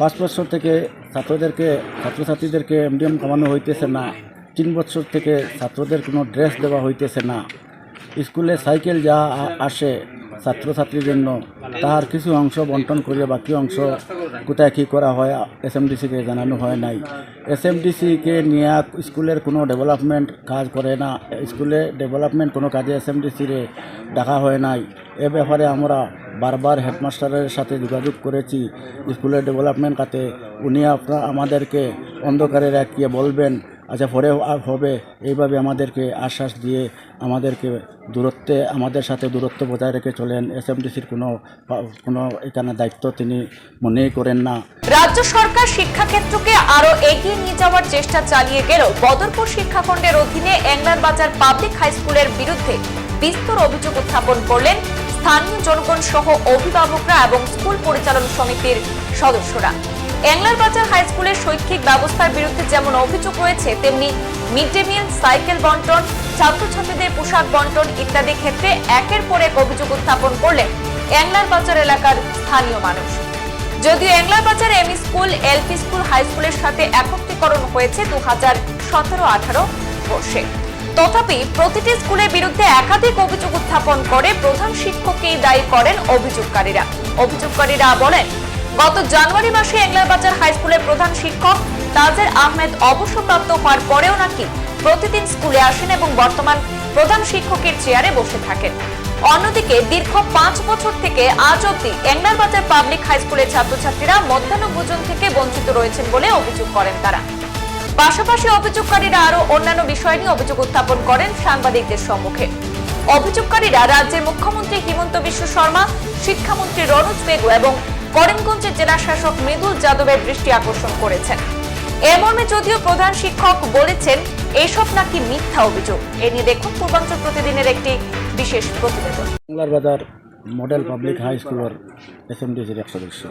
পাঁচ বছর থেকে ছাত্রদেরকে, ছাত্রছাত্রীদেরকে এমডিএম খাওয়ানো হইতেছে না। তিন বছর থেকে ছাত্রদের কোনো ড্রেস দেওয়া হইতেছে না। স্কুলে সাইকেল যা আসে ছাত্রছাত্রীর জন্য তার কিছু অংশ বন্টন করে বাকি অংশ কোথায় কী করা হয় এস এসএমডিসিকে জানানো হয় নাই। এস এসএমডিসিকে নিয়ে স্কুলের কোনো ডেভেলপমেন্ট কাজ করে না। স্কুলে ডেভেলপমেন্ট কোনো কাজে এস এসএমডিসিরে ডাকা হয় নাই। এ ব্যাপারে আমরা বারবার হেডমাস্টারের সাথে যোগাযোগ করেছি। স্কুলের ডেভেলপমেন্ট কাতে উনি আপনার আমাদেরকে অন্ধকারে রাখিয়ে বলবেন আচ্ছা পরে আর হবে। এইভাবে আমাদেরকে আশ্বাস দিয়ে আমাদেরকে দূরত্বে, আমাদের সাথে দূরত্ব বজায় রেখে চলেন। এসএমডিসির কোনো কোনো এখানে দায়িত্ব তিনি মনেই করেন না। রাজ্য সরকার শিক্ষাক্ষেত্রকে আরও এগিয়ে নিয়ে যাওয়ার চেষ্টা চালিয়ে গেলেও বদরপুর শিক্ষাখণ্ডের অধীনে এংলার বাজার পাবলিক হাই স্কুলের বিরুদ্ধে বিস্তর অভিযোগ উত্থাপন করলেন স্থানীয় জনগণ সহ অভিভাবকরা এবং স্কুল পরিচালন সমিতির সদস্যরা। এংলার বাজার হাই স্কুলের শৈক্ষিক ব্যবস্থার বিরুদ্ধে যেমন অভিযোগ রয়েছে, তেমনি মিড ডে মিল সাইকেল বন্টন, ছাত্রছাত্রীদের পোশাক বন্টন ইত্যাদি ক্ষেত্রে একের পর এক অভিযোগ উত্থাপন করলেন এংলার বাজার এলাকার স্থানীয় মানুষ। যদিও এংলার বাজার ME school LP school, high স্কুলের সাথে একত্রীকরণ হয়েছে দু হাজার সতেরো আঠারো বর্ষে। তথাপি প্রতিটি স্কুলের বিরুদ্ধে একাধিক অভিযোগ উত্থাপন করে প্রধান শিক্ষককেই দায়ী করেন অভিযোগকারীরা। অভিযোগকারীরা বলেন গত জানুয়ারি মাসে এংলার বাজার হাই স্কুলের প্রধান শিক্ষক তাজের আহমেদ অবসরপ্রাপ্ত হওয়ার পরেও নাকি প্রতিদিন স্কুলে আসেন এবং বর্তমান প্রধান শিক্ষকের চেয়ারে বসে থাকেন। অন্যদিকে দীর্ঘ পাঁচ বছর থেকে আজ অব্দি এংলার বাজার পাবলিক হাই স্কুলের ছাত্রছাত্রীরা মধ্যাহ্ন ভোজন থেকে বঞ্চিত রয়েছেন বলে অভিযোগ করেন তারা। পাশাপাশি অভিযোগকারীরা আরও অন্যান্য বিষয় নিয়ে অভিযোগ উত্থাপন করেন সাংবাদিকদের সম্মুখে। অভিযোগকারীরা রাজ্যের মুখ্যমন্ত্রী হিমন্ত বিশ্ব শর্মা, শিক্ষামন্ত্রী রনোজ বেগু এবং করিমগঞ্জের জেলা শাসক মৃদুল যাদবের দৃষ্টি আকর্ষণ করেছেন। এ যদিও প্রধান শিক্ষক বলেছেন, এসব নাকি মিথ্যা অভিযোগ। এ নিয়ে দেখুন পূর্বাঞ্চল প্রতিদিনের একটি বিশেষ প্রতিবেদন। বাজার মডেল পাবলিক হাই স্কুলের এসএমডিসির এক সদস্য।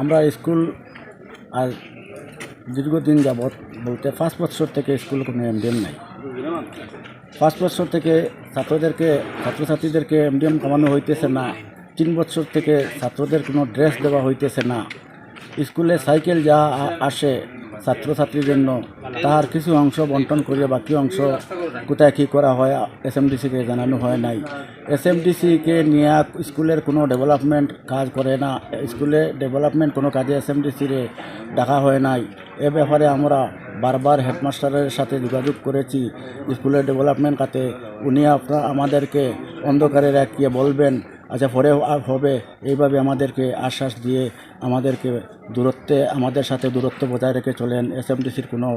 আমরা স্কুল আর দীর্ঘদিন যাবৎ বলতে পাঁচ বছর থেকে স্কুল কোনো এমডিএম নাই। পাঁচ বছর থেকে ছাত্রদেরকে, ছাত্রছাত্রীদেরকে এমডিএম কমানো হইতেছে না। তিন বছর থেকে ছাত্রদের কোনো ড্রেস দেওয়া হইতেছে না। স্কুলে সাইকেল যা আসে ছাত্রছাত্রীর জন্য, তার কিছু অংশ বন্টন করে বাকি অংশ কোথায় কী করা হয়, এসএমডিসিকে জানানো হয় নাই। এসএমডিসিকে নিয়ে স্কুলের কোনো ডেভেলপমেন্ট কাজ করে না। স্কুলে ডেভেলপমেন্ট কোনো কাজে এসএমডিসিরে ডাকা হয় নাই। এ ব্যাপারে আমরা বারবার হেডমাস্টারের সাথে যোগাযোগ করেছি। স্কুলের ডেভেলপমেন্ট কাতে উনি আপনার আমাদেরকে অন্ধকারে রাখিয়ে বলবেন আচ্ছা পরে হবে। এইভাবে আমাদেরকে আশ্বাস দিয়ে আমাদেরকে দূরত্বে, আমাদের সাথে দূরত্ব বজায় রেখে চলেন। এসএমডিসির কোনো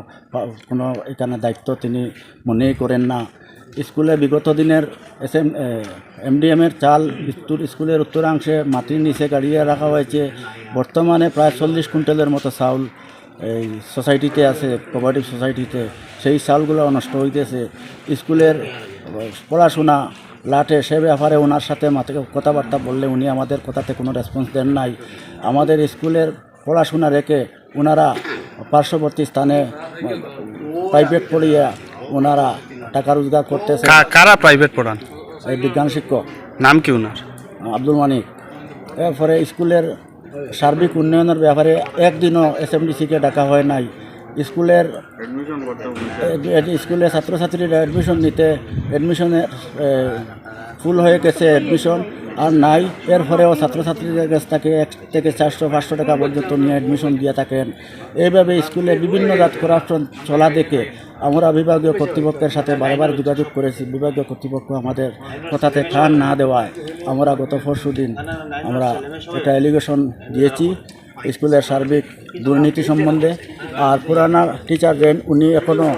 কোনো এখানে দায়িত্ব তিনি মনেই করেন না। স্কুলে বিগত দিনের এস এম এমডিএমের চাল স্কুলের উত্তরাংশে মাটির নিচে গাড়িয়ে রাখা হয়েছে। বর্তমানে প্রায় চল্লিশ কুইন্টালের মতো চাউল এই সোসাইটিতে আছে কোপারেটিভ সোসাইটিতে সেই চালগুলো নষ্ট হইতেছে। স্কুলের পড়াশোনা লাটে সে ব্যাপারে ওনার সাথে মাথা কথাবার্তা বললে উনি আমাদের কথাতে কোনো রেসপন্স দেন নাই। আমাদের স্কুলের পড়াশোনা রেখে ওনারা পার্শ্ববর্তী স্থানে প্রাইভেট পড়িয়ে ওনারা টাকা রোজগার করতেছে। কারা প্রাইভেট পড়ান? এই বিজ্ঞান শিক্ষক। নাম কি ওনার আব্দুল মানিক। এরপরে স্কুলের সার্বিক উন্নয়নের ব্যাপারে একদিনও এসএমডিসিকে ডাকা হয় নাই। স্কুলের এ- এ- স্কুলে ছাত্রছাত্রীরা অ্যাডমিশন নিতে অ্যাডমিশনের ফুল হয়ে গেছে অ্যাডমিশন আর নাই এরপরেও ছাত্রছাত্রীদের কাছ থেকে এক থেকে চারশো পাঁচশো টাকা পর্যন্ত নিয়ে অ্যাডমিশন দিয়ে থাকেন। এইভাবে স্কুলে বিভিন্ন জাত করাপশন চলা দেখে আমরা বিভাগীয় কর্তৃপক্ষের সাথে বারবার যোগাযোগ করেছি। বিভাগীয় কর্তৃপক্ষ আমাদের কথাতে কান না দেওয়ায় আমরা গত পরশু দিন আমরা একটা অ্যালিগেশন দিয়েছি। স্কুলের সার্বিক দুর্নীতি সম্বন্ধে। আর পুরানা টিচার যেন উনি এখনও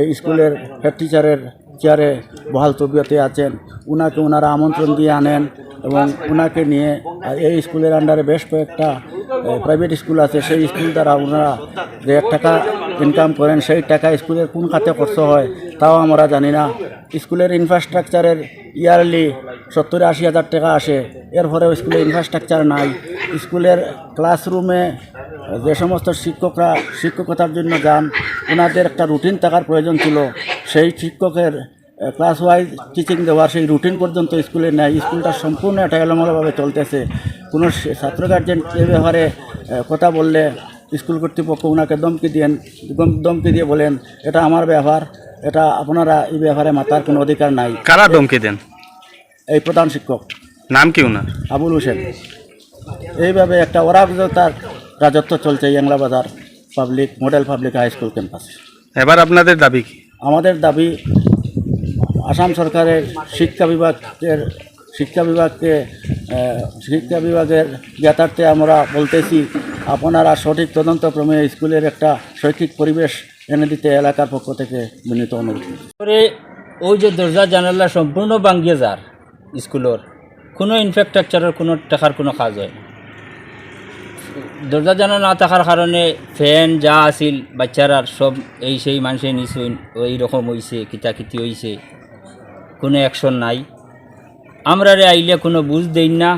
এই স্কুলের হেড টিচারের চেয়ারে বহাল তবিয়তে আছেন, উনাকে ওনারা আমন্ত্রণ দিয়ে আনেন এবং ওনাকে নিয়ে এই স্কুলের আন্ডারে বেশ কয়েকটা প্রাইভেট স্কুল আছে। সেই স্কুল দ্বারা ওনারা যে এক টাকা ইনকাম করেন, সেই টাকা স্কুলের কোন খাতে খরচ হয়, তাও আমরা জানি না। স্কুলের ইনফ্রাস্ট্রাকচারের ইয়ারলি সত্তর আশি হাজার টাকা আসে। এরপরেও স্কুলে ইনফ্রাস্ট্রাকচার নাই। স্কুলের ক্লাসরুমে যে সমস্ত শিক্ষকরা শিক্ষকতার জন্য যান, ওনাদের একটা রুটিন থাকার প্রয়োজন ছিল। সেই শিক্ষকের ক্লাস ওয়াইজ টিচিং দেওয়ার সেই রুটিন পর্যন্ত স্কুলে নেয় স্কুলটা সম্পূর্ণ একটা এলোমেলোভাবে চলতেছে। কোনো ছাত্র গার্জেন এ ব্যাপারে কথা বললে স্কুল কর্তৃপক্ষ ওনাকে দমকি দিয়েন দম- দমকি দিয়ে বলেন এটা আমার ব্যবহার এটা আপনারা এই ব্যাপারে মাতার কোনো অধিকার নাই। কারা ধমকি দেন? এই প্রধান শিক্ষক। নাম কি ওনার আবুল হোসেন। এইভাবে একটা অরাজতার রাজত্ব চলছে Yangla Bazar public model public high school ক্যাম্পাসে। এবার আপনাদের দাবি কি? আমাদের দাবি আসাম সরকারের শিক্ষা বিভাগের শিক্ষা বিভাগকে শিক্ষা বিভাগের জ্ঞাতার্থে আমরা বলতেছি আপনারা সঠিক তদন্তক্রমে স্কুলের একটা শৈক্ষিক পরিবেশ এনে দিতে এলাকার পক্ষ থেকে বিনীত অনুরোধ। করে ওই যে দরজা জানালা সম্পূর্ণ ভাঙ্গিয়ে যার স্কুলের, কোনো ইনফ্রাস্ট্রাকচারের কোনো টাকার কোনো কাজ হয় দরজা জানা না থাকার কারণে ফ্যান যা আছিল বাচ্চারার সব এই সেই মানুষের নিছুন ওই রকম হইছে, কিতাকিতি হইছে, কোনো অ্যাকশন নাই। আমরা রে আইলে কোনো বুঝ দেই না।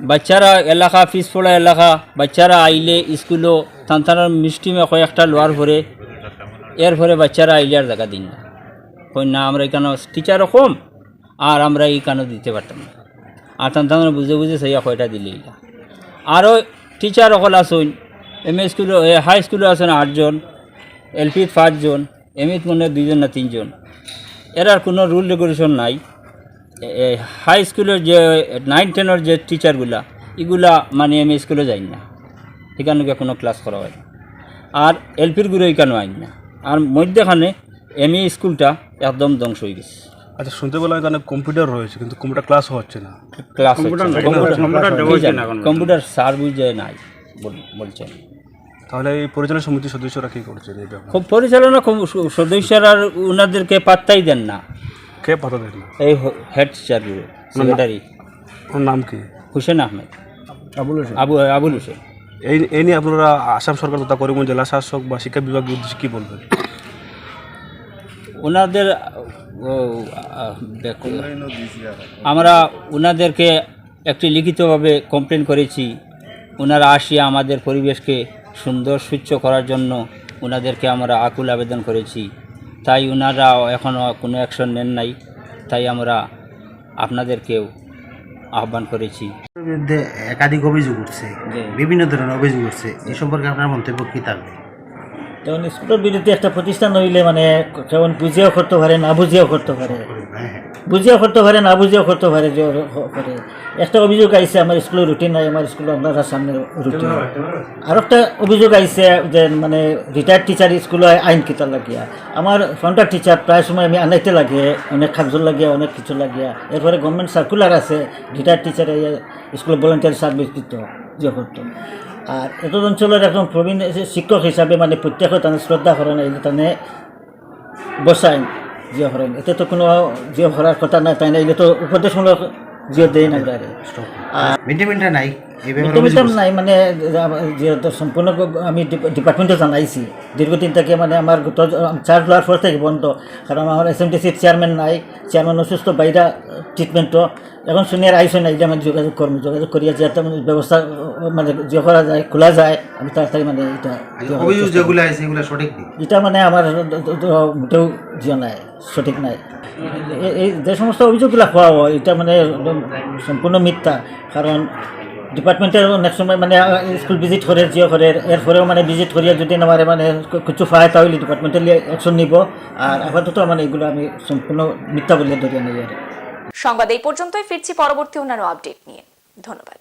বাচ্চারা এলাকা, পিছপড়া এলাকা, বাচ্চারা আইলে স্কুলও মিষ্টি মেয়ে কয়েকটা লোয়ার পরে এর পরে বাচ্চারা আইলে আর জায়গা দিন না। কই না, আমরা এখানে টিচারও কম? আর আমরা এইখানেও দিতে পারতাম না? আর তান্তানোর বুঝে বুঝে সেই কয়টা দিলে এইটা আরও টিচার অকল আসুন এম এ স্কুলে হাই স্কুলে আছেন আটজন এল পিত পাঁচজন এম ইত মনে হয় দুইজন না তিনজন। এরার কোনো রুল রেগুলেশন নাই। হাই স্কুলের যে নাইন টেনের যে টিচারগুলা এগুলা মানে এম স্কুলে যাই না। এখানে গিয়ে কোনো ক্লাস করা হয় না। আর এলপিরগুলো এখানে আইন না। আর মধ্যখানে এম ই স্কুলটা একদম ধ্বংস হয়ে গেছে। আচ্ছা শুনতে পেলাম এখানে কম্পিউটার রয়েছে কিন্তু কম্পিউটার ক্লাস হচ্ছে না। ক্লাস কম্পিউটার স্যার বুঝে নাই বল- বলছেন। তাহলে এই পরিচালনা সমিতির সদস্যরা কি করছে খুব পরিচালনা খুব- সদস্যরা আর ওনাদেরকে পাত্তাই দেন না। কে পাতা দেন এই হেড টিচারগুলো সেক্রেটারি ওর নাম কি? হুসেন আহমেদ। আবুল হোসেন। আবু আবুল হোসেন। এই এই নিয়ে আপনারা আসাম সরকার তথা করিমগঞ্জ জেলা শাসক বা শিক্ষা বিভাগের উদ্দেশ্যে কী বলবেন? ওনাদের আমরা ওনাদেরকে একটি লিখিতভাবে কমপ্লেন করেছি। ওনারা আসিয়া আমাদের পরিবেশকে সুন্দর সুচ্ছ করার জন্য ওনাদেরকে আমরা আকুল আবেদন করেছি। তাই ওনারা এখনও কোনো অ্যাকশন নেন নাই। তাই আমরা আপনাদেরকেও আহ্বান করেছি। বিরুদ্ধে একাধিক অভিযোগ উঠছে বিভিন্ন ধরনের অভিযোগ উঠছে। এ সম্পর্কে আপনার মন্তব্য কী থাকবে? যেমন স্কুলের বিরুদ্ধে একটা প্রতিষ্ঠান হইলে মানে কেমন বুঝিয়াও করতে পারে না বুঝিয়াও করতে পারে বুঝিয়াও করতে পারে না বুঝিয়াও করতে পারে যে করে একটা অভিযোগ আইছে আমার স্কুলের রুটিন নাই আমার স্কুলে আপনারা সামনে রুটিন আর একটা অভিযোগ আইছে যে মানে রিটায়ার্ড টিচার স্কুলে আইন কিতা লাগিয়া আমার ফ্রন্টার টিচার প্রায় সময় আমি আনাইতে লাগে, অনেক কাগজল লাগিয়া অনেক কিছু লাগিয়া এরপরে গভর্নমেন্ট সার্কুলার আছে রিটায়ার্ড টিচার স্কুলে ভলেন্টিয়ার সার্ভিস দিত, যে করতো আর এত অঞ্চলের একজন প্রবীণ শিক্ষক হিসাবে মানে প্রত্যেকে তাদের শ্রদ্ধা করেন এই তানে বসায় জিও হরেন এতে তো কোনো জিও হরার কথা নাই তাই না এটা তো উপদেশমূলক জিও দেয় না আর মিড ডে মিলটা নাই। মিটার নাই মানে যেহেতু সম্পূর্ণ আমি ডিপার্টমেন্টে জানাইছি। দীর্ঘদিন থেকে মানে আমার চার্জ লওয়ার পর থেকে বন্ধ। কারণ আমার এস এম টিসির চেয়ারম্যান নাই চেয়ারম্যান অসুস্থ বাইরা ট্রিটমেন্টও এখন শুনিয়ার আইসো নাই যে আমি যোগাযোগ করব যোগাযোগ করিয়া যে একটা মানে ব্যবস্থা মানে যে করা যায় খোলা যায় আমি তাড়াতাড়ি মানে এটা নেই এটা মানে আমার মোটেও জিও নাই সঠিক নাই। এই যে সমস্ত অভিযোগগুলো হওয়া হয় এটা মানে সম্পূর্ণ মিথ্যা। কারণ ডিপার্টমেন্টের অনেক সময় মানে স্কুল ভিজিট করে, জিও করে, এরপরেও মানে ভিজিট করিয়া যদি আমার মানে কিছু পায় তাহলে ডিপার্টমেন্টের অ্যাকশন নিব। আর আপাতত মানে এগুলো আমি সম্পূর্ণ মিথ্যা বলে ধরিয়া নিই আর। সংবাদ এই পর্যন্তই, ফিরছি পরবর্তী অন্যান্য আপডেট নিয়ে। ধন্যবাদ।